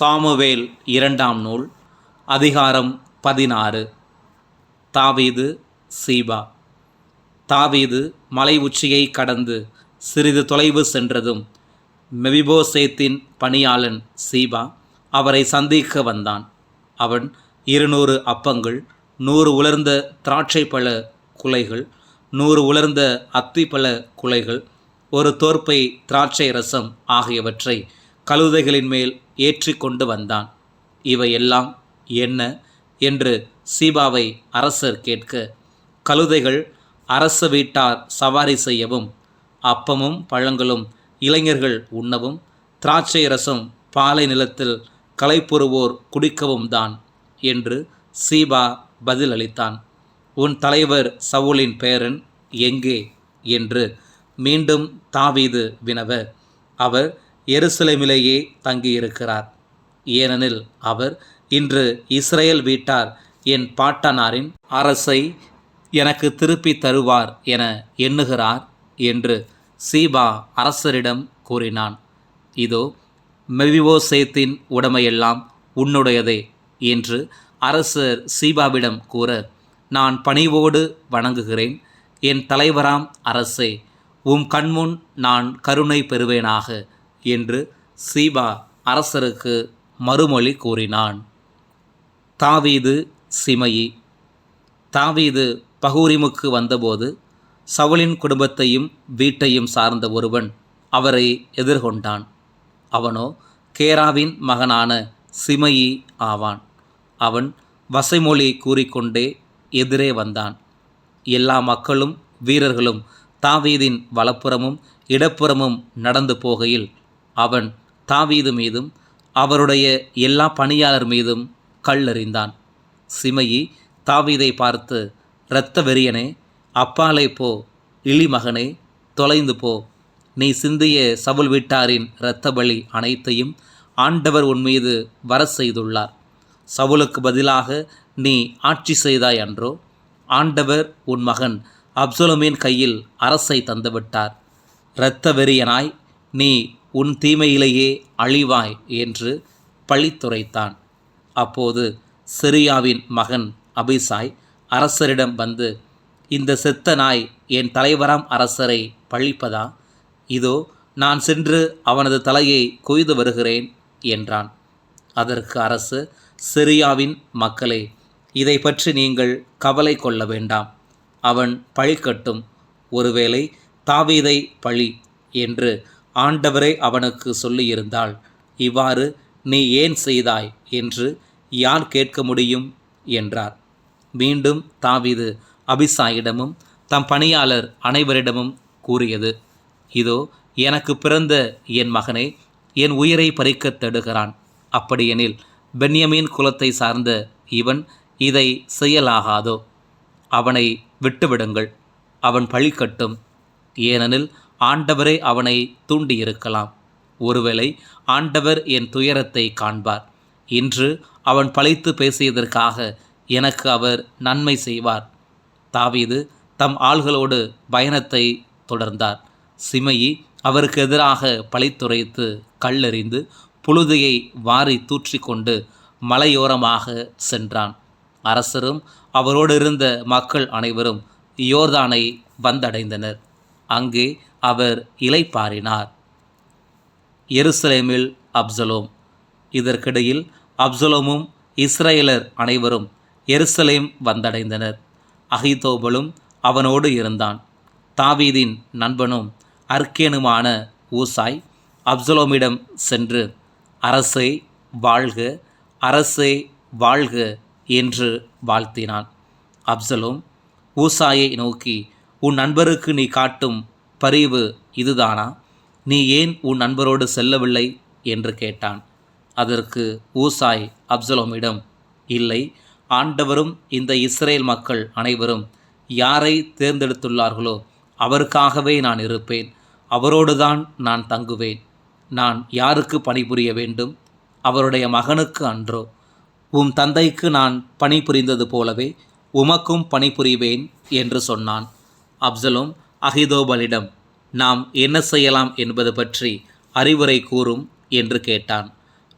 Samuel இரண்டாம் நூல் அதிகாரம் பதினாறு. தாவீது சீபா. தாவீது மலை உச்சியை கடந்து சிறிது தொலைவு சென்றதும் மெவிபோசேத்தின் பணியாளன் சீபா அவரை சந்திக்க வந்தான். அவன் இருநூறு அப்பங்கள் நூறு உலர்ந்த திராட்சை பழ குலைகள் நூறு உலர்ந்த அத்திப்பழ குலைகள் ஒரு தோற்பை திராட்சை ரசம் ஆகியவற்றை கழுதைகளின் மேல் ஏற்றி கொண்டு வந்தான். இவையெல்லாம் என்ன? என்று சீபாவை அரசர் கேட்க கழுதைகள் அரச வீட்டார் சவாரி செய்யவும் அப்பமும் பழங்களும் இளைஞர்கள் உண்ணவும் திராட்சை ரசம் பாலை நிலத்தில் களைப்புறுவோர் குடிக்கவும் தான் என்று சீபா பதிலளித்தான் உன் தலைவர் சவுலின் பேரன் எங்கே? என்று மீண்டும் தாவீது வினவ அவர் எருசலேமிலேயே தங்கியிருக்கிறார். ஏனெனில் அவர் இன்று இஸ்ரேல் வீட்டார் என் பாட்டனாரின் அரசை எனக்கு திருப்பி தருவார் என எண்ணுகிறார் என்று சீபா அரசரிடம் கூறினான். இதோ மெவிவோசேத்தின் உடமையெல்லாம் உன்னுடையதே என்று அரசர் சீபாவிடம் கூற நான் பணிவோடு வணங்குகிறேன். என் தலைவராம் அரசே உம் கண்முன் நான் கருணை பெறுவேனாக. என்று சீபா அரசருக்கு மறுமொழி கூறினான். தாவீது சிமயி. தாவீது பகூரிமுக்கு வந்தபோது சவுலின் குடும்பத்தையும் வீட்டையும் சார்ந்த ஒருவன் அவரை எதிர்கொண்டான். அவனோ கேராவின் மகனான சிமயி ஆவான். அவன் வசைமொழி கூறிக்கொண்டே எதிரே வந்தான். எல்லா மக்களும் வீரர்களும் தாவீதின் வலப்புறமும் இடப்புறமும் நடந்து போகையில் அவன் தாவீது மீதும் அவருடைய எல்லா பணியாளர் மீதும் கல்லெறிந்தான் சிமையி தாவீதை பார்த்து இரத்த வெறியனே அப்பாலே போ இளிமகனே தொலைந்து போ. நீ சிந்திய சவுல் வீட்டாரின் இரத்த பலி அனைத்தையும் ஆண்டவர் உன் மீது வர செய்துள்ளார். சவுலுக்கு பதிலாக நீ ஆட்சி செய்தாய் அன்றோ ஆண்டவர் உன் மகன் அப்சுலமின் கையில் அரசை தந்துவிட்டார். இரத்த வெறியனாய் நீ உன் தீமையிலேயே அழிவாய் என்று பழித்துரைத்தான். அப்போது சிரியாவின் மகன் அபிசாய் அரசரிடம் வந்து இந்த செத்த நாய் என் தலைவராம் அரசரை பழிப்பதா? இதோ நான் சென்று அவனது தலையை கொய்து வருகிறேன் என்றான். அதற்கு அரசு சிரியாவின் மக்களே இதை பற்றி நீங்கள் கவலை கொள்ள வேண்டாம். அவன் பழிக்கட்டும். ஒருவேளை தாவீதை பழி என்று ஆண்டவரே அவனுக்கு சொல்லியிருந்தாள் இவ்வாறு நீ ஏன் செய்தாய்? என்று யார் கேட்க முடியும்? என்றார். மீண்டும் தாவிது அபிசாயிடமும் தம் பணியாளர் அனைவரிடமும் கூறியது இதோ எனக்கு பிறந்த என் மகனை என் உயிரை பறிக்கத் தடுகிறான். அப்படியெனில் பென்யமீன் குலத்தை சார்ந்த இவன் இதை செய்யலாகாதோ? அவனை விட்டுவிடுங்கள். அவன் பழிக்கட்டும் ஏனெனில் ஆண்டவரே அவனை தூண்டியிருக்கலாம். ஒருவேளை ஆண்டவர் என் துயரத்தை காண்பார். இன்று அவன் பழித்து பேசியதற்காக எனக்கு அவர் நன்மை செய்வார். தாவீது தம் ஆள்களோடு பயணத்தை தொடர்ந்தார். சிமையி அவருக்கு எதிராக பழித்துரைத்து கல்லெறிந்து புழுதியை வாரி தூற்றிக்கொண்டு மலையோரமாக சென்றான். அரசரும் அவரோடு இருந்த மக்கள் அனைவரும் யோர்தானை வந்தடைந்தனர். அங்கே அவர் இலைப்பாரினார் எருசலேமில் அப்சலோம். இதற்கிடையில் அப்சலோமும் இஸ்ரேலர் அனைவரும் எருசலேம் வந்தடைந்தனர். அகிதோபலும் அவனோடு இருந்தான். தாவீதின் நண்பனும் அர்க்கேனுமான ஊசாய் அப்சலோமிடம் சென்று அரசே வாழ்க அரசே வாழ்க என்று வாழ்த்தினான். அப்சலோம் ஊசாயை நோக்கி உன் நண்பருக்கு நீ காட்டும் பரிவு இதுதானா? நீ ஏன் உன் நண்பரோடு செல்லவில்லை? என்று கேட்டான். அதற்கு ஊசாய் அப்சலோமிடம் இல்லை ஆண்டவரும் இந்த இஸ்ரேல் மக்கள் அனைவரும் யாரை தேர்ந்தெடுத்துள்ளார்களோ அவருக்காகவே நான் இருப்பேன். அவரோடுதான் நான் தங்குவேன். நான் யாருக்கு பணிபுரிய வேண்டும்? அவருடைய மகனுக்கு அன்றோ? உம் தந்தைக்கு நான் பணிபுரிந்தது போலவே உமக்கும் பணிபுரிவேன் என்று சொன்னான். அப்சலோம் அகிதோபலிடம் நாம் என்ன செய்யலாம் என்பது பற்றி அறிவுரை கூறும் என்று கேட்டான்.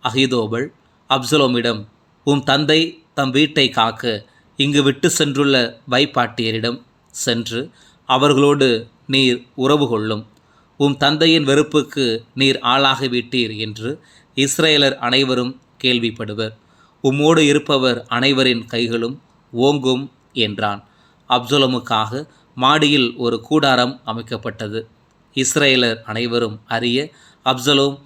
அகிதோபல் அப்சலோமிடம் உம் தந்தை தம் வீட்டை காக்க இங்கு விட்டு சென்றுள்ள வைப்பாட்டியரிடம் சென்று அவர்களோடு நீர் உறவு கொள்ளும். உம் தந்தையின் வெறுப்புக்கு நீர் ஆளாகிவிட்டீர் என்று இஸ்ரேலர் அனைவரும் கேள்விப்படுவர். உம்மோடு இருப்பவர் அனைவரின் கைகளும் ஓங்கும் என்றான். அப்சலமுக்காக மாடியில் ஒரு கூடாரம் அமைக்கப்பட்டது. இஸ்ரேலர் அனைவரும் அறிய அப்சலோம்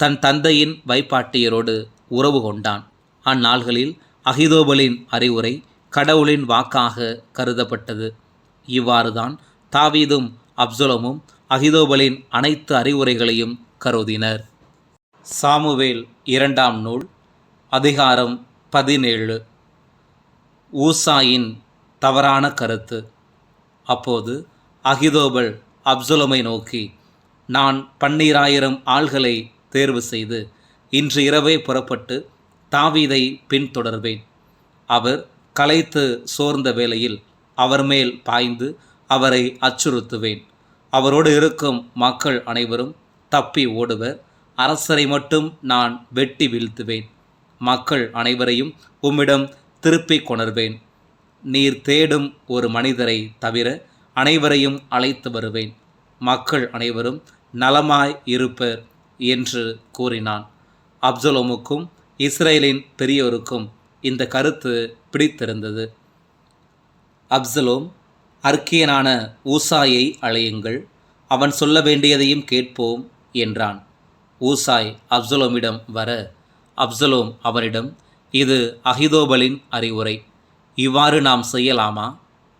தன் தந்தையின் வைப்பாட்டியரோடு உறவு கொண்டான். அந்நாள்களில் அகிதோபலின் அறிவுரை கடவுளின் வாக்காக கருதப்பட்டது. இவ்வாறுதான் தாவீதும் அப்சலோமும் அகிதோபலின் அனைத்து அறிவுரைகளையும் கருதினர். சாமுவேல் இரண்டாம் நூல் அதிகாரம் பதினேழு. ஊசாயின் தவறான கருத்து. அப்போது அகிதோபல் அப்சுலமை நோக்கி நான் பன்னீராயிரம் ஆள்களை தேர்வு செய்து இன்று இரவே புறப்பட்டு தாவீதை பின்தொடர்வேன். அவர் களைத்து சோர்ந்த வேளையில் அவர் மேல் பாய்ந்து அவரை அச்சுறுத்துவேன். அவரோடு இருக்கும் மக்கள் அனைவரும் தப்பி ஓடுவர். அரசரை மட்டும் நான் வெட்டி வீழ்த்துவேன். மக்கள் அனைவரையும் உம்மிடம் திருப்பிக் கொணர்வேன். நீர் தேடும் ஒரு மனிதரை தவிர அனைவரையும் அழைத்து வருவேன். மக்கள் அனைவரும் நலமாய் இருப்பர் என்று கூறினான். அப்சலோமுக்கும் இஸ்ரேலின் பெரியோருக்கும் இந்த கருத்து பிடித்திருந்தது. அப்சலோம் அர்க்கியனான ஊசாயை அழையுங்கள் அவன் சொல்ல வேண்டியதையும் கேட்போம் என்றான். ஊசாய் அப்சலோமிடம் வர அப்சலோம் அவனிடம் இது அகிதோபலின் அறிவுரை. இவ்வாறு நாம் செய்யலாமா?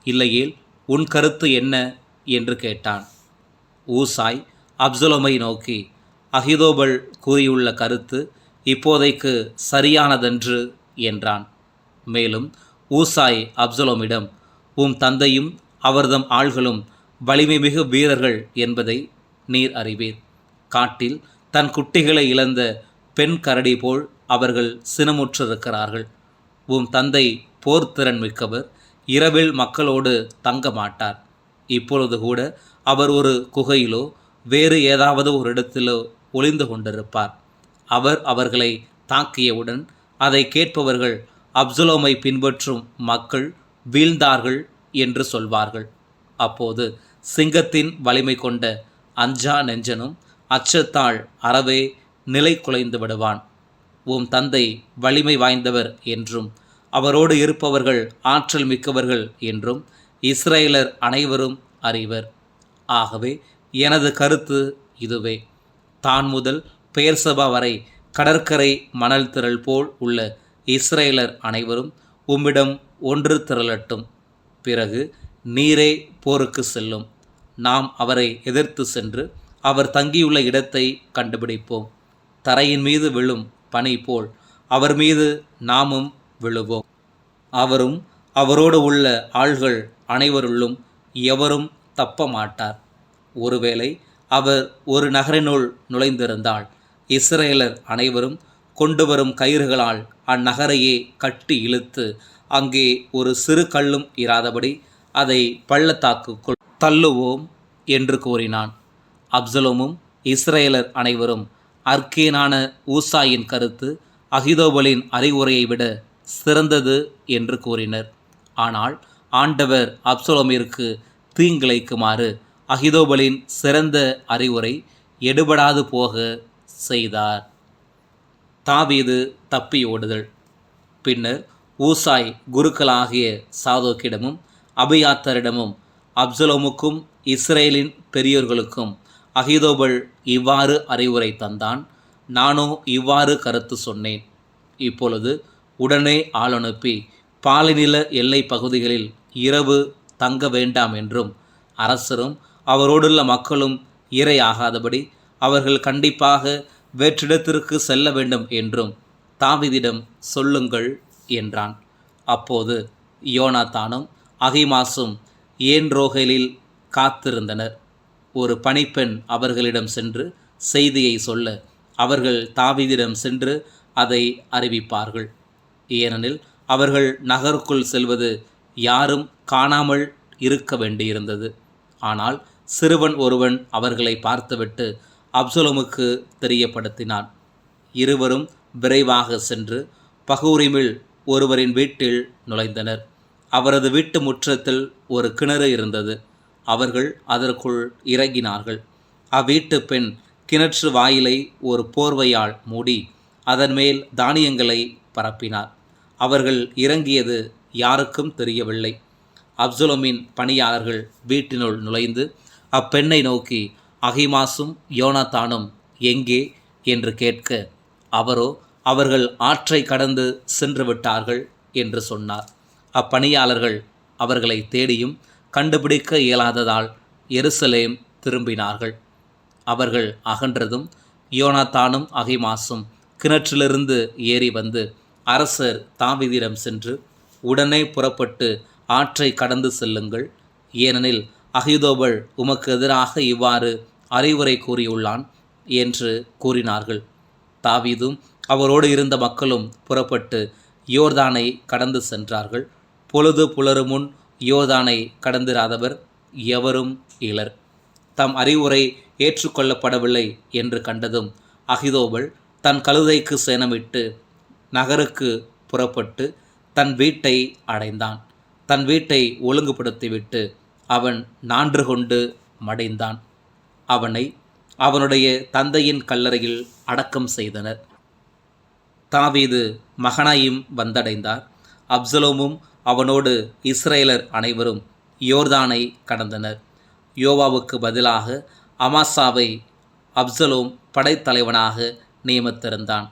இல்லையேல் உன் கருத்து என்ன? என்று கேட்டான். ஊசாய் அப்சலோமை நோக்கி அகிதோபல் கூறியுள்ள கருத்து இப்போதைக்கு சரியானதன்று என்றான். மேலும் ஊசாய் அப்சலோமிடம் உம் தந்தையும் அவர்தம் ஆள்களும் வலிமை மிகு வீரர்கள் என்பதை நீர் அறிவீர் காட்டில் தன் குட்டிகளை இழந்த பெண் கரடி போல் அவர்கள் சினமுற்றிருக்கிறார்கள். உம் தந்தை போர்த்திறன் மிக்கவர் இரவில் மக்களோடு தங்க மாட்டார் இப்பொழுது கூட அவர் ஒரு குகையிலோ வேறு ஏதாவது ஒரு இடத்திலோ ஒளிந்து கொண்டிருப்பார். அவர் அவர்களை தாக்கியவுடன் அதை கேட்பவர்கள் அப்சுலோமை பின்பற்றும் மக்கள் வீழ்ந்தார்கள் என்று சொல்வார்கள். அப்போது சிங்கத்தின் வலிமை கொண்ட அஞ்சா நெஞ்சனும் அச்சத்தால் அறவே நிலை குலைந்து விடுவான். உம் தந்தை வலிமை வாய்ந்தவர் என்றும் அவரோடு இருப்பவர்கள் ஆற்றல் மிக்கவர்கள் என்றும் இஸ்ரேலர் அனைவரும் அறிவர். ஆகவே எனது கருத்து இதுவே. தான் முதல் பெயர்சபா வரை கடற்கரை மணல் திரள் போல் உள்ள இஸ்ரேலர் அனைவரும் உம்மிடம் ஒன்று திரளட்டும். பிறகு நீரே போருக்கு செல்லும். நாம் அவரை எதிர்த்து சென்று அவர் தங்கியுள்ள இடத்தை கண்டுபிடிப்போம். தரையின் மீது விழும் பனை போல் அவர் மீது நாமும் விழுவோம். அவரும் அவரோடு உள்ள ஆள்கள் அனைவருள்ளும் எவரும் தப்ப மாட்டார் ஒருவேளை அவர் ஒரு நகரினுள் நுழைந்திருந்தால் இஸ்ரேலர் அனைவரும் கொண்டு வரும் கயிறுகளால் அந்நகரையே கட்டி இழுத்து அங்கே ஒரு சிறு கல்லும் இராதபடி அதை பள்ளத்தாக்குக்குள் தள்ளுவோம் என்று கூறினான். அப்சலோமும் இஸ்ரேலர் அனைவரும் அர்க்கேனான ஊசாயின் கருத்து அகிதோபலின் அறிவுரையை விட சிறந்தது என்று கூறினர். ஆனால் ஆண்டவர் அப்சலோமிற்கு தீங்கிழைக்குமாறு அகிதோபலின் சிறந்த அறிவுரை எடுபடாது போக செய்தார். தாவீது தப்பி ஓடுதல். பின்னர் ஊசாய் குருக்களாகிய சாதோக்கிடமும் அபியாத்தரிடமும் அப்சலோமுக்கும் இஸ்ரேலின் பெரியோர்களுக்கும் அகிதோபல் இவ்வாறு அறிவுரை தந்தான். நானோ இவ்வாறு கருத்து சொன்னேன். இப்பொழுது உடனே ஆள் அனுப்பி பாலைநில எல்லை பகுதிகளில் இரவு தங்க வேண்டாம் என்றும் அரசரும் அவரோடுள்ள மக்களும் இரையாகாதபடி அவர்கள் கண்டிப்பாக வேற்றிடத்திற்கு செல்ல வேண்டும் என்றும் தாவிதிடம் சொல்லுங்கள் என்றான். அப்போது யோனாத்தானும் அகிமாசும் ஏன்ரோகலில் காத்திருந்தனர். ஒரு பணிப்பெண் அவர்களிடம் சென்று செய்தியை சொல்ல அவர்கள் தாவீதிடம் சென்று அதை அறிவிப்பார்கள். ஏனெனில் அவர்கள் நகருக்குள் செல்வது யாரும் காணாமல் இருக்க வேண்டியிருந்தது. ஆனால் சிறுவன் ஒருவன் அவர்களை பார்த்துவிட்டு அப்சுலமுக்கு தெரியப்படுத்தினான். இருவரும் விரைவாக சென்று பகூரிமில் ஒருவரின் வீட்டில் நுழைந்தனர். அவரது வீட்டு முற்றத்தில் ஒரு கிணறு இருந்தது. அவர்கள் அதற்குள் இறங்கினார்கள். அவ்வீட்டு பெண் கிணற்று வாயிலை ஒரு போர்வையால் மூடி அதன் மேல் தானியங்களை பரப்பினார். அவர்கள் இறங்கியது யாருக்கும் தெரியவில்லை. அப்சுலமின் பணியாளர்கள் வீட்டினுள் நுழைந்து அப்பெண்ணை நோக்கி அகிமாசும் யோனாத்தானும் எங்கே? என்று கேட்க அவரோ அவர்கள் ஆற்றை கடந்து சென்று விட்டார்கள் என்று சொன்னார். அப்பணியாளர்கள் அவர்களை தேடியும் கண்டுபிடிக்க இயலாததால் எருசலேம் திரும்பினார்கள். அவர்கள் அகன்றதும் யோனாத்தானும் அகிமாசும் கிணற்றிலிருந்து ஏறி வந்து அரசர் தாவிதிடம் சென்று உடனே புறப்பட்டு ஆற்றை கடந்து செல்லுங்கள். ஏனெனில் அகிதோபல் உமக்கு எதிராக இவ்வாறு அறிவுரை கூறியுள்ளான் என்று கூறினார்கள். தாவீதும் அவரோடு இருந்த மக்களும் புறப்பட்டு யோர்தானை கடந்து சென்றார்கள். பொழுது புலரும் முன் யோதானை கடந்திராதவர் எவரும் இலர். தம் அறிவுரை ஏற்றுக்கொள்ளப்படவில்லை என்று கண்டதும் அகிதோபல் தன் கழுதைக்கு சேனமிட்டு நகருக்கு புறப்பட்டு தன் வீட்டை அடைந்தான். தன் வீட்டை ஒழுங்குபடுத்திவிட்டு அவன் நான்று கொண்டு மடைந்தான். அவனை அவனுடைய தந்தையின் கல்லறையில் அடக்கம் செய்தனர். தாவீது மகனாயும் வந்தடைந்தார். அப்சலோமும் அவனோடு இஸ்ரேலர் அனைவரும் யோர்தானை கடந்தனர். யோவாவுக்கு பதிலாக அமாசாவை அப்சலோம் படைத்தலைவனாக நியமித்திருந்தான்.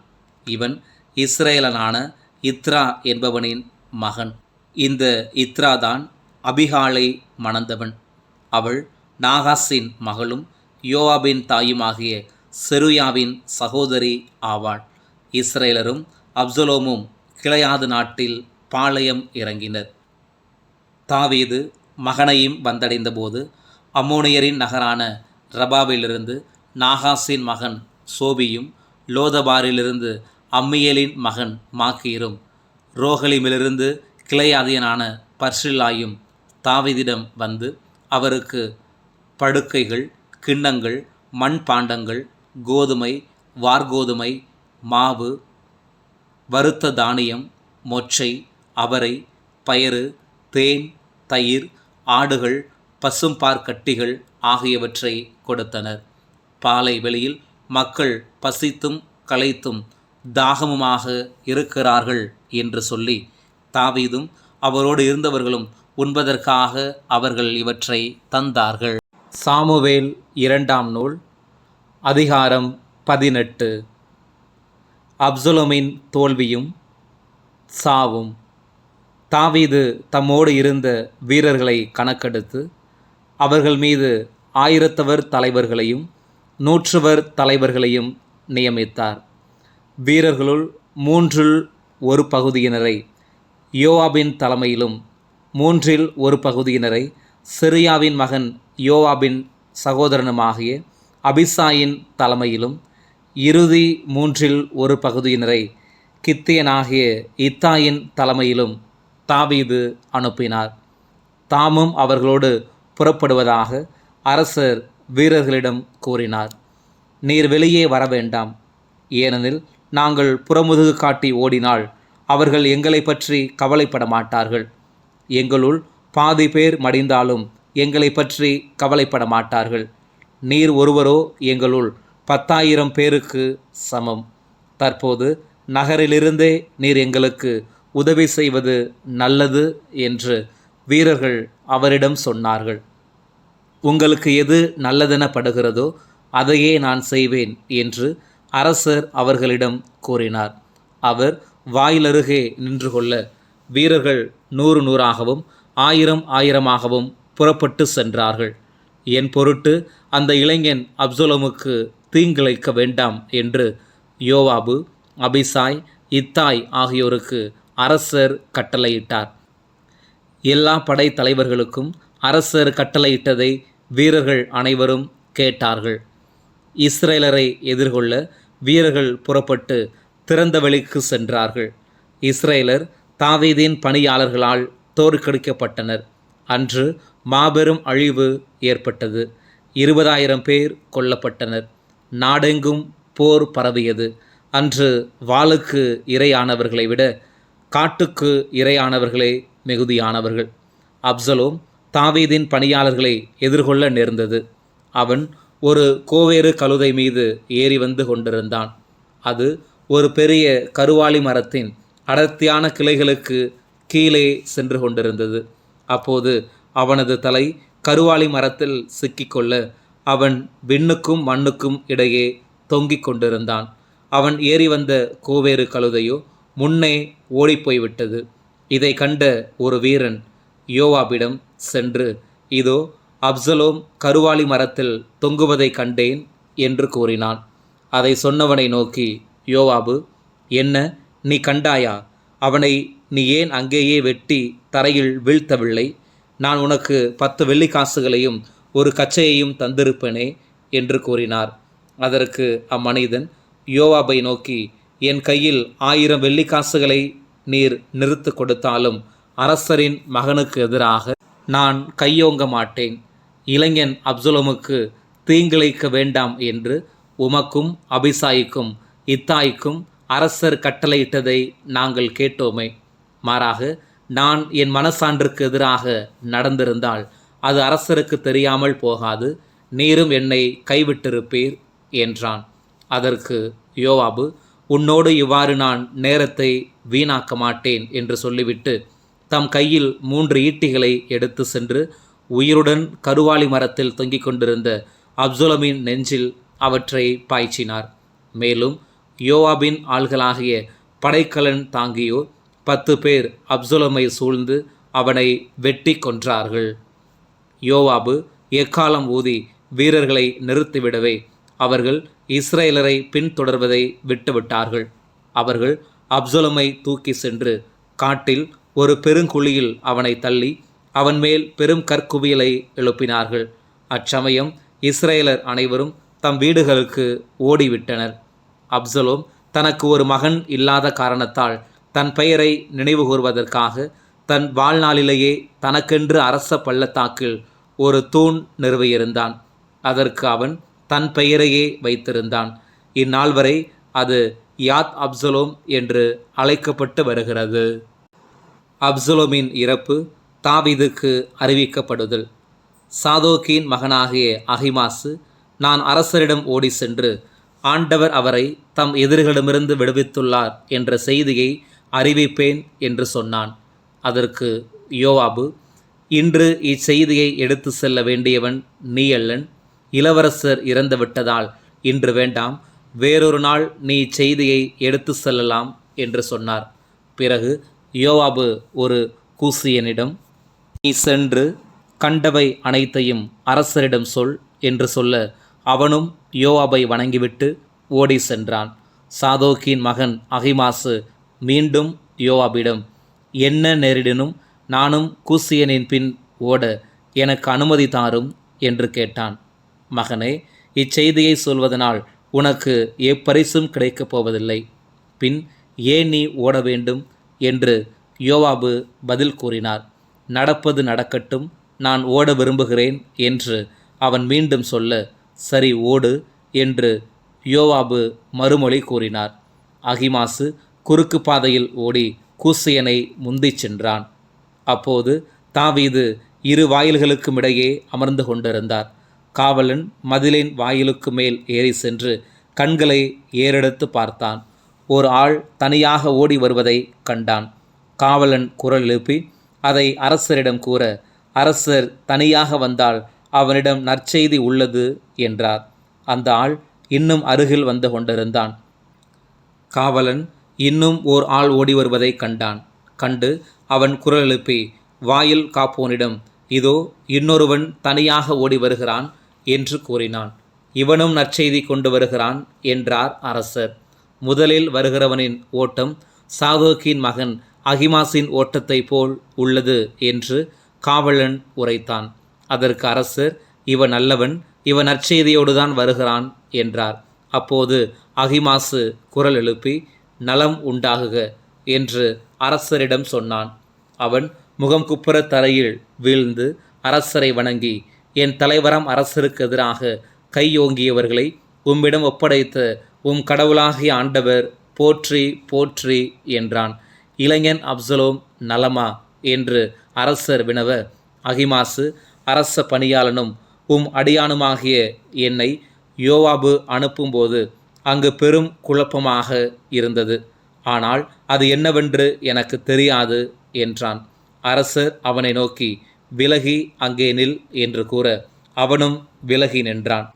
இவன் இஸ்ரேலனான இத்ரா என்பவனின் மகன். இந்த இத்ரா தான் அபிகாலை மணந்தவன். அவள் நாகாஸின் மகளும் யோவாபின் தாயுமாகிய செருயாவின் சகோதரி ஆவாள். இஸ்ரேலரும் அப்சலோமும் கிளையாது நாட்டில் பாளையம் இறங்கினர். தாவீது மகனையும் வந்தடைந்தபோது அம்மோனியரின் நகரான ரபாவிலிருந்து நாகாஸின் மகன் சோபியும் லோதபாரிலிருந்து அம்மியலின் மகன் மாக்கீரும் ரோஹலிமிலிருந்து கிளையாதியனான பர்ஷில்லாயும் தாவீதிடம் வந்து அவருக்கு படுக்கைகள் கிண்ணங்கள் மண் பாண்டங்கள் கோதுமை வார்கோதுமை மாவு வறுத்த தானியம் மொச்சை அவரை பயறு தேன் தயிர் ஆடுகள் பசும்பார் கட்டிகள் ஆகியவற்றை கொடுத்தனர். பாலை வெளியில் மக்கள் பசித்தும் களைத்தும் தாகமுமாக இருக்கிறார்கள் என்று சொல்லி தாவீதும் அவரோடு இருந்தவர்களும் உண்பதற்காக அவர்கள் இவற்றை தந்தார்கள். சாமுவேல் இரண்டாம் நூல் அதிகாரம் பதினெட்டு. அப்சுலமின் தோல்வியும் சாவும். தாவீது தம்மோடு இருந்த வீரர்களை கணக்கெடுத்து அவர்கள் மீது ஆயிரத்தவர் தலைவர்களையும் நூற்றுவர் தலைவர்களையும் நியமித்தார். வீரர்களுள் மூன்றில் ஒரு பகுதியினரை யோவாபின் தலைமையிலும் மூன்றில் ஒரு பகுதியினரை சிரியாவின் மகன் யோவாபின் சகோதரனுமாகிய அபிசாயின் தலைமையிலும் இறுதி மூன்றில் ஒரு பகுதியினரை கித்தியனாகிய இத்தாயின் தலைமையிலும் தாவீது அனுப்பினார். தாமும் அவர்களோடு புறப்படுவதாக அரசர் வீரர்களிடம் கூறினார். நீர் வெளியே வர வேண்டாம். ஏனெனில் நாங்கள் புறமுதுகு காட்டி ஓடினால் அவர்கள் எங்களை பற்றி கவலைப்பட மாட்டார்கள். எங்களுள் பாதி பேர் மடிந்தாலும் எங்களை பற்றி கவலைப்பட மாட்டார்கள். நீர் ஒருவரோ எங்களுள் பத்தாயிரம் பேருக்கு சமம். தற்போது நகரிலிருந்தே நீர் எங்களுக்கு உதவி செய்வது நல்லது என்று வீரர்கள் அவரிடம் சொன்னார்கள். உங்களுக்கு எது நல்லதென படுகிறதோ அதையே நான் செய்வேன் என்று அரசர் அவர்களிடம் கூறினார். அவர் வாயிலருகே நின்று கொள்ள வீரர்கள் நூறு நூறாகவும் ஆயிரம் ஆயிரமாகவும் புறப்பட்டு சென்றார்கள். என் பொருட்டு அந்த இளைஞன் அப்சுலமுக்கு தீங்கிழைக்க வேண்டாம் என்று யோவாபு அபிசாய் இத்தாய் ஆகியோருக்கு அரசர் கட்டளையிட்டார். எல்லா படை தலைவர்களுக்கும் அரசர் கட்டளையிட்டதை வீரர்கள் அனைவரும் கேட்டார்கள். இஸ்ரேலரை எதிர்கொள்ள வீரர்கள் புறப்பட்டு திறந்த வெளிக்கு சென்றார்கள். இஸ்ரேலர் தாவீதின் பணியாளர்களால் தோற்கடிக்கப்பட்டனர். அன்று மாபெரும் அழிவு ஏற்பட்டது. இருபதாயிரம் பேர் கொல்லப்பட்டனர். நாடெங்கும் போர் பரவியது. அன்று வாளுக்கு இரையானவர்களை விட காட்டுக்கு இரையானவர்களே மிகுதியானவர்கள். அப்சலோம் தாவீதின் பணியாளர்களை எதிர்கொள்ள நேர்ந்தது. அவன் ஒரு கோவேறு கழுதை மீது ஏறி வந்து கொண்டிருந்தான். அது ஒரு பெரிய கருவாளி மரத்தின் அடர்த்தியான கிளைகளுக்கு கீழே சென்று கொண்டிருந்தது. அப்போது அவனது தலை கருவாளி மரத்தில் சிக்கிக்கொள்ள அவன் விண்ணுக்கும் மண்ணுக்கும் இடையே தொங்கிக் கொண்டிருந்தான். அவன் ஏறி வந்த கோவேறு கழுதையோ முன்னே ஓடிப்போய்விட்டது. இதை கண்ட ஒரு வீரன் யோவாபிடம் சென்று இதோ அப்சலோம் கருவாளி மரத்தில் தொங்குவதை கண்டேன் என்று கூறினான். அதை சொன்னவனை நோக்கி யோவாபு என்ன நீ கண்டாயா? அவனை நீ ஏன் அங்கேயே வெட்டி தரையில் வீழ்த்தவில்லை? நான் உனக்கு பத்து வெள்ளி காசுகளையும் ஒரு கச்சையையும் தந்திருப்பேனே என்று கூறினார். அதற்கு அம்மனிதன் யோவாபை நோக்கி என் கையில் ஆயிரம் வெள்ளிக்காசுகளை நீர் நிறுத்து கொடுத்தாலும் அரசரின் மகனுக்கு எதிராக நான் கையோங்க மாட்டேன். இளைஞன் அப்சுலமுக்கு தீங்கிழைக்க வேண்டாம் என்று உமக்கும் அபிசாய்க்கும் இத்தாய்க்கும் அரசர் கட்டளையிட்டதை நாங்கள் கேட்டோமே. மாறாக நான் என் மனசான்றுக்கு எதிராக நடந்திருந்தால் அது அரசருக்கு தெரியாமல் போகாது நீரும் என்னை கைவிட்டிருப்பீர் என்றான். அதற்கு யோவாபு உன்னோடு இவ்வாறு நான் நேரத்தை வீணாக்க மாட்டேன் என்று சொல்லிவிட்டு தம் கையில் மூன்று ஈட்டிகளை எடுத்து சென்று உயிருடன் கருவாளி மரத்தில் தொங்கிக் கொண்டிருந்த அப்சுலமின் நெஞ்சில் அவற்றை பாய்ச்சினார். மேலும் யோவாபின் ஆள்களாகிய படைக்கலன் தாங்கியோர் பத்து பேர் அப்சுலமை சூழ்ந்து அவனை வெட்டி கொன்றார்கள். யோவாபு எக்காலம் ஊதி வீரர்களை நிறுத்திவிடவே அவர்கள் இஸ்ரேலரை பின்தொடர்வதை விட்டுவிட்டார்கள். அவர்கள் அப்சுலமை தூக்கி சென்று காட்டில் ஒரு பெருங்குழியில் அவனை தள்ளி அவன் மேல் பெரும் கற்குவியலை எழுப்பினார்கள். அச்சமயம் இஸ்ரேலர் அனைவரும் தம் வீடுகளுக்கு ஓடிவிட்டனர். அப்சலோம் தனக்கு ஒரு மகன் இல்லாத காரணத்தால் தன் பெயரை நினைவுகூர்வதற்காக தன் வாழ்நாளிலேயே தனக்கென்று அரச பள்ளத்தாக்கில் ஒரு தூண் நிறுவியிருந்தான். அதற்கு அவன் தன் பெயரையே வைத்திருந்தான். இந்நாள் வரை அது யாத் அப்சலோம் என்று அழைக்கப்பட்டு வருகிறது. அப்சலோமின் இறப்பு தாவிதுக்கு அறிவிக்கப்படுதல். சாதோக்கியின் மகனாகிய அஹிமாசு நான் அரசரிடம் ஓடி சென்று ஆண்டவர் அவரை தம் எதிரிகளிடமிருந்து விடுவித்துள்ளார் என்ற செய்தியை அறிவிப்பேன் என்று சொன்னான். அதற்கு யோவாபு இன்று இச்செய்தியை எடுத்து செல்ல வேண்டியவன் நீ அல்லன் இளவரசர் இறந்து விட்டதால் இன்று வேண்டாம். வேறொரு நாள் நீ செய்தியை எடுத்து செல்லலாம் என்று சொன்னார். பிறகு யோவாபு ஒரு கூசியனிடம் நீ சென்று கண்டவை அனைத்தையும் அரசரிடம் சொல் என்று சொல்ல அவனும் யோவாபை வணங்கிவிட்டு ஓடி சென்றான். சாதோக்கின் மகன் அகிமாசு மீண்டும் யோவாபிடம் என்ன நேரிடினும் நானும் கூசியனின் பின் ஓட எனக்கு அனுமதி தாரும் என்று கேட்டான். மகனே இச்செய்தியை சொல்வதனால் உனக்கு எப்பரிசும் கிடைக்கப் போவதில்லை. பின் ஏன் நீ ஓட வேண்டும்? என்று யோவாபு பதில் கூறினார். நடப்பது நடக்கட்டும் நான் ஓட விரும்புகிறேன் என்று அவன் மீண்டும் சொல்ல சரி ஓடு என்று யோவாபு மறுமொழி கூறினார். அகிமாசு குறுக்கு பாதையில் ஓடி கூசியனை முந்திச் சென்றான். அப்போது தாவீது இரு வாயில்களுக்கும் இடையே அமர்ந்து கொண்டிருந்தார். காவலன் மதிலின் வாயிலுக்கு மேல் ஏறி சென்று கண்களை ஏறெடுத்து பார்த்தான். ஒரு ஆள் தனியாக ஓடி வருவதை கண்டான். காவலன் குரல் எழுப்பி அதை அரசரிடம் கூற அரசர் தனியாக வந்தால் அவனிடம் நற்செய்தி உள்ளது என்றார். அந்த ஆள் இன்னும் அருகில் வந்து கொண்டிருந்தான். காவலன் இன்னும் ஓர் ஆள் ஓடி வருவதை கண்டான். கண்டு அவன் குரல் எழுப்பி வாயில் காப்போனிடம் இதோ இன்னொருவன் தனியாக ஓடி வருகிறான். என்று கூறினான். இவனும் நற்செய்தி கொண்டு வருகிறான் என்றார் அரசர். முதலில் வருகிறவனின் ஓட்டம் சாதோக்கின் மகன் அகிமாசின் ஓட்டத்தை போல் உள்ளது என்று காவலன் உரைத்தான். அதற்கு அரசர் இவன் நல்லவன் இவன் நற்செய்தியோடு தான் வருகிறான் என்றார். அப்போது அகிமாசு குரல் எழுப்பி நலம் உண்டாகுக என்று அரசரிடம் சொன்னான். அவன் முகம் குப்புற தரையில் வீழ்ந்து அரசரை வணங்கி என் தலைவரம் அரசருக்கு எதிராக கையோங்கியவர்களை உம்மிடம் ஒப்படைத்த உம் கடவுளாகிய ஆண்டவர் போற்றி போற்றி என்றான். இளைஞன் அப்சலோம் நலமா என்று அரசர் வினவ அகிமாசு அரச பணியாளனும் உம் அடியானுமாகிய என்னை யோவாபு அனுப்பும்போது அங்கு பெரும் குழப்பமாக இருந்தது. ஆனால் அது என்னவென்று எனக்கு தெரியாது என்றான். அரசர் அவனை நோக்கி விலகி அங்கே நில் என்று கூற அவனும் விலகி நின்றான்.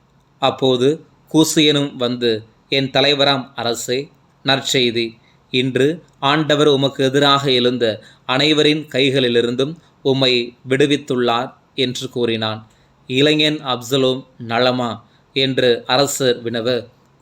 அப்போது கூசியனும் வந்து என் தலைவராம் அரசே நற்செய்தி. இன்று ஆண்டவர் உமக்கு எதிராக எழுந்த அனைவரின் கைகளிலிருந்தும் உம்மை விடுவித்துள்ளார் என்று கூறினான். இளைஞன் அப்சலோம் நலமா என்று அரசர் வினவ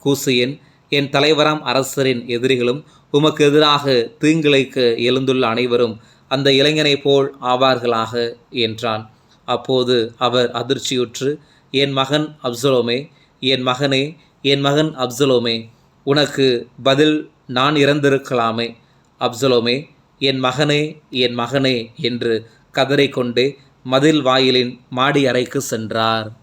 கூசியன் என் தலைவராம் அரசரின் எதிரிகளும் உமக்கு எதிராக தீங்கிழைக்க எழுந்துள்ள அனைவரும் அந்த இளைஞனைப் போல் ஆவார்களாக என்றான். அப்போது அவர் அதிர்ச்சியுற்று என் மகன் அப்சலோமே என் மகனே என் மகன் அப்சலோமே உனக்கு பதில் நான் இறந்திருக்கலாமே. அப்சலோமே என் மகனே என் மகனே என்று கதறிக்கொண்டே மதில் வாயிலின் மாடி அறைக்கு சென்றார்.